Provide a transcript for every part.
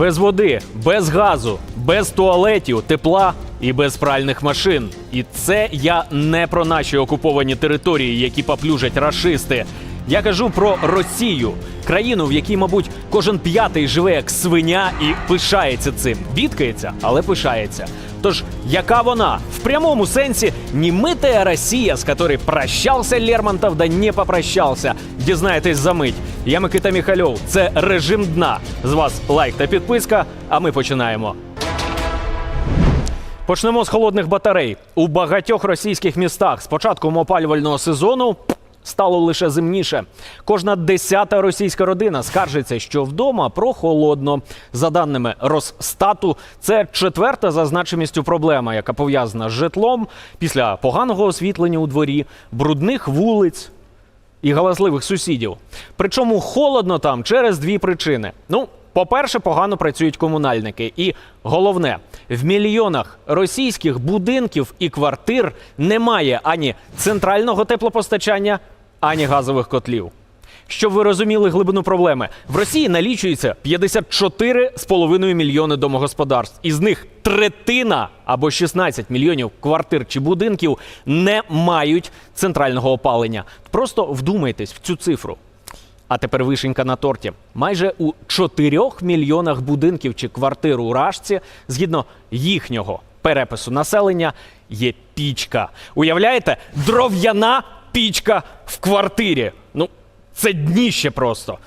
Без води, без газу, без туалетів, тепла і без пральних машин. І це я не про наші окуповані території, які поплюжать рашисти. Я кажу про Росію, країну, в якій, мабуть, кожен п'ятий живе як свиня і пишається цим. Бідкається, але пишається. Тож, яка вона в прямому сенсі немитая Росія, з якою прощався Лермонтов, да не попрощався. Дізнаєтесь за мить. Я Микита Міхальов. Це режим дна. З вас лайк та підписка. А ми починаємо. Почнемо з холодних батарей. У багатьох російських містах з початком опалювального сезону стало лише зимніше. Кожна десята російська родина скаржиться, що вдома прохолодно. За даними Росстату, це четверта за значимістю проблема, яка пов'язана з житлом після поганого освітлення у дворі, брудних вулиць і галасливих сусідів. Причому холодно там через дві причини. Ну, по-перше, погано працюють комунальники. І головне, в мільйонах російських будинків і квартир немає ані центрального теплопостачання, ані газових котлів. Щоб ви розуміли глибину проблеми, в Росії налічується 54,5 мільйони домогосподарств. Із них третина або 16 мільйонів квартир чи будинків не мають центрального опалення. Просто вдумайтесь в цю цифру. А тепер вишенька на торті. Майже у 4 мільйонах будинків чи квартир у Рашці, згідно їхнього перепису населення, є пічка. Уявляєте, дров'яна пічка в квартирі. Ну, це дніще просто.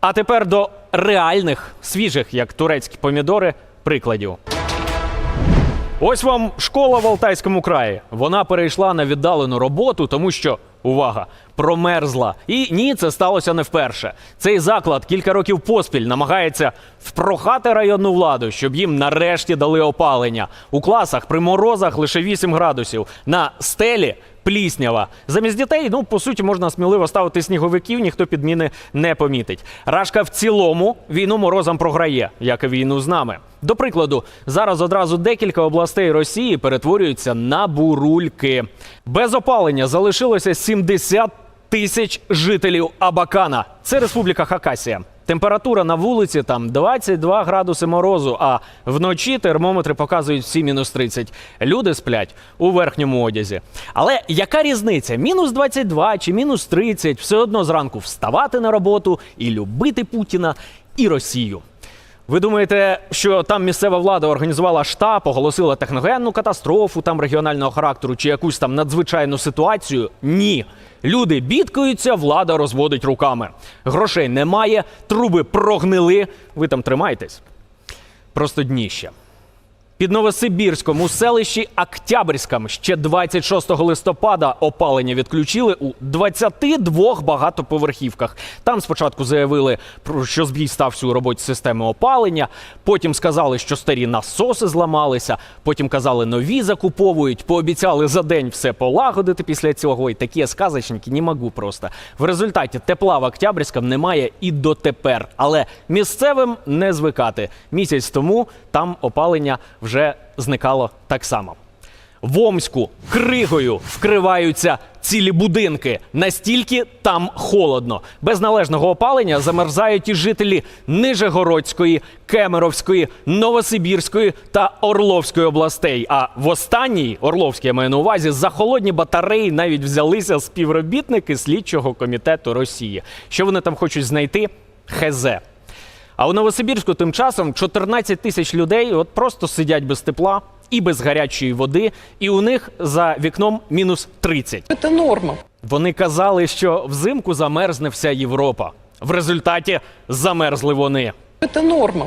А тепер до реальних, свіжих, як турецькі помідори, прикладів. Ось вам школа в Алтайському краї. Вона перейшла на віддалену роботу, тому що увага, промерзла. І ні, це сталося не вперше. Цей заклад кілька років поспіль намагається впрохати районну владу, щоб їм нарешті дали опалення. У класах при морозах лише 8 градусів. На стелі пліснява. Замість дітей, ну по суті, можна сміливо ставити сніговиків, ніхто підміни не помітить. Рашка в цілому війну морозом програє, як і війну з нами. До прикладу, зараз одразу декілька областей Росії перетворюються на бурульки. Без опалення залишилося 70 тисяч жителів Абакана. Це республіка Хакасія. Температура на вулиці там 22 градуси морозу, а вночі термометри показують всі мінус 30. Люди сплять у верхньому одязі. Але яка різниця? Мінус 22 чи мінус 30? Все одно зранку вставати на роботу і любити Путіна і Росію. Ви думаєте, що там місцева влада організувала штаб, оголосила техногенну катастрофу там регіонального характеру чи якусь там надзвичайну ситуацію? Ні. Люди бідкаються, влада розводить руками. Грошей немає, труби прогнили. Ви там тримаєтесь. Просто дніще. Під Новосибірськом у селищі Октябрьськом ще 26 листопада опалення відключили у 22 багатоповерхівках. Там спочатку заявили, що збій стався у роботі системи опалення. Потім сказали, що старі насоси зламалися. Потім казали, нові закуповують. Пообіцяли за день все полагодити після цього. І такі сказочники не можу просто. В результаті тепла в Октябрьському немає і дотепер. Але місцевим не звикати. Місяць тому там опалення вже зникало так само. В Омську кригою вкриваються цілі будинки. Настільки там холодно. Без належного опалення замерзають і жителі Нижегородської, Кемеровської, Новосибірської та Орловської областей. А в останній Орловській я маю на увазі за холодні батареї навіть взялися співробітники слідчого комітету Росії. Що вони там хочуть знайти? Хезе. А у Новосибірську тим часом 14 тисяч людей от просто сидять без тепла і без гарячої води, і у них за вікном мінус 30. Это норма. Вони казали, що взимку замерзне вся Європа. В результаті замерзли вони. Это норма.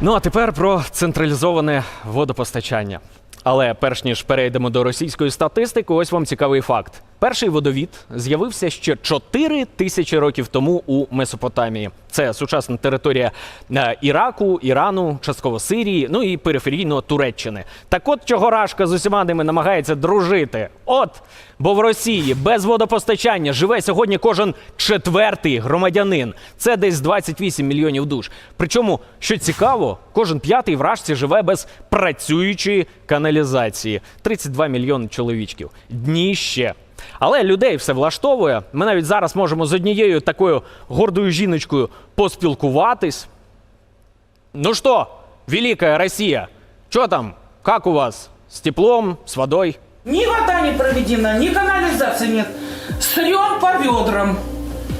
Ну а тепер про централізоване водопостачання. Але перш ніж перейдемо до російської статистики, ось вам цікавий факт. Перший водовід з'явився ще 4 тисячі років тому у Месопотамії. Це сучасна територія е, Іраку, Ірану, частково Сирії, ну і периферійно Туреччини. Так от чого Рашка з усіма ними намагається дружити. От, бо в Росії без водопостачання живе сьогодні кожен четвертий громадянин. Це десь 28 мільйонів душ. Причому, що цікаво, кожен п'ятий в Рашці живе без працюючої каналізації. 32 мільйони чоловічків. Дніще. Але людей все влаштовує. Ми навіть зараз можемо з однією такою гордою жіночкою поспілкуватись. Ну что, великая Россия, что там, как у вас? С теплом, с водой? Ни вода не проведена, ни канализации нет. Срем по ведрам.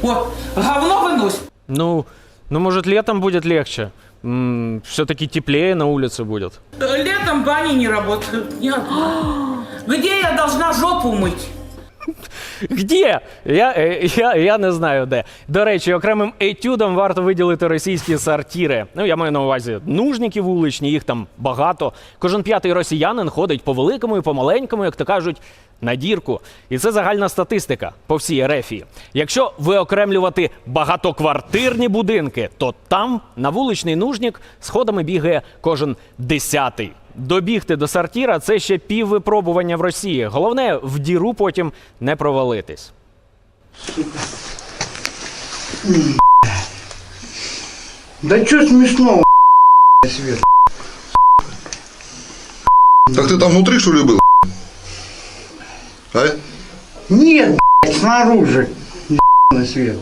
Вот, говно выносит. Ну, ну может летом будет легче? Все-таки теплее на улице будет. Летом бани не работают. Где я должна жопу мыть? Где? Я, е, я, я не знаю де. До речі, окремим етюдом варто виділити російські сортири. Ну, я маю на увазі нужники вуличні, їх там багато. Кожен п'ятий росіянин ходить по великому і по маленькому, як то кажуть, на дірку. І це загальна статистика по всій Ерефії. Якщо виокремлювати багатоквартирні будинки, то там на вуличний нужник сходами бігає кожен десятий. Добігти до сортира – це ще пів випробування в Росії. Головне в діру потім не провалитись. Да что смешного, Свет? Так ты там внутри, что ли, был? А? Нет, снаружи, на свет.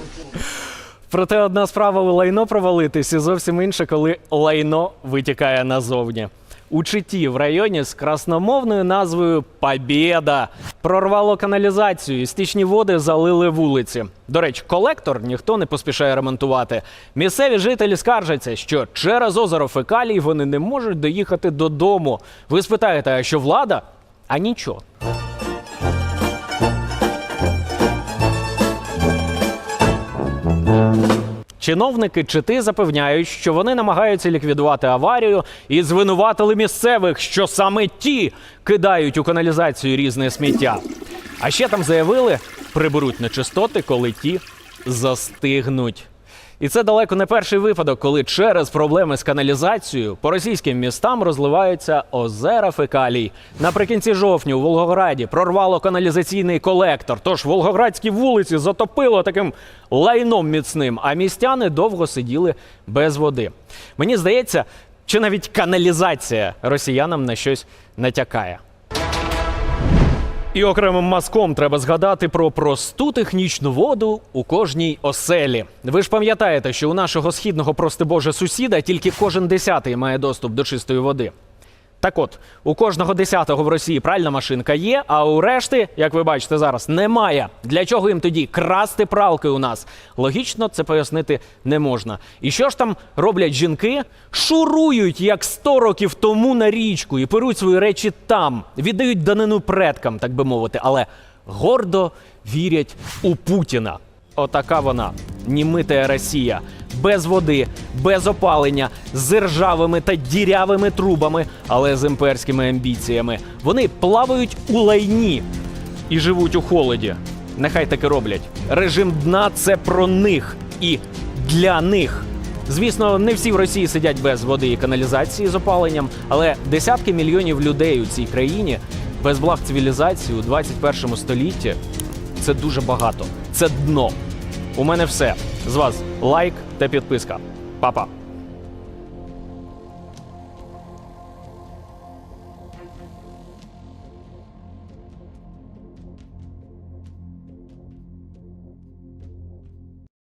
Проте одна справа у лайно провалитись, і зовсім інша, коли лайно витікає назовні. У Читі в районі з красномовною назвою Побєда прорвало каналізацію, і стічні води залили вулиці. До речі, колектор ніхто не поспішає ремонтувати. Місцеві жителі скаржаться, що через озеро фекалій вони не можуть доїхати додому. Ви спитаєте, а що влада? А нічого. Чиновники чити запевняють, що вони намагаються ліквідувати аварію і звинуватили місцевих, що саме ті кидають у каналізацію різне сміття. А ще там заявили, приберуть нечистоти, коли ті застигнуть. І це далеко не перший випадок, коли через проблеми з каналізацією по російським містам розливаються озера фекалій. Наприкінці жовтня у Волгограді прорвало каналізаційний колектор. Тож волгоградські вулиці затопило таким лайном міцним, а містяни довго сиділи без води. Мені здається, чи навіть каналізація росіянам на щось натякає. І окремим мазком треба згадати про просту технічну воду у кожній оселі. Ви ж пам'ятаєте, що у нашого східного прости Боже сусіда тільки кожен десятий має доступ до чистої води. Так от, у кожного десятого в Росії пральна машинка є, а у решти, як ви бачите зараз, немає. Для чого їм тоді красти пралки у нас? Логічно це пояснити не можна. І що ж там роблять жінки? Шурують як 100 років тому на річку і перуть свої речі там, віддають данину предкам, так би мовити, але гордо вірять у Путіна. Отака вона, німитая Росія. Без води, без опалення, з ржавими та дірявими трубами, але з імперськими амбіціями. Вони плавають у лайні і живуть у холоді. Нехай таки роблять. Режим дна це про них і для них. Звісно, не всі в Росії сидять без води і каналізації з опаленням, але десятки мільйонів людей у цій країні без благ цивілізації у 21 столітті це дуже багато. Це дно. У мене все. З вас лайк та підписка. Па-па.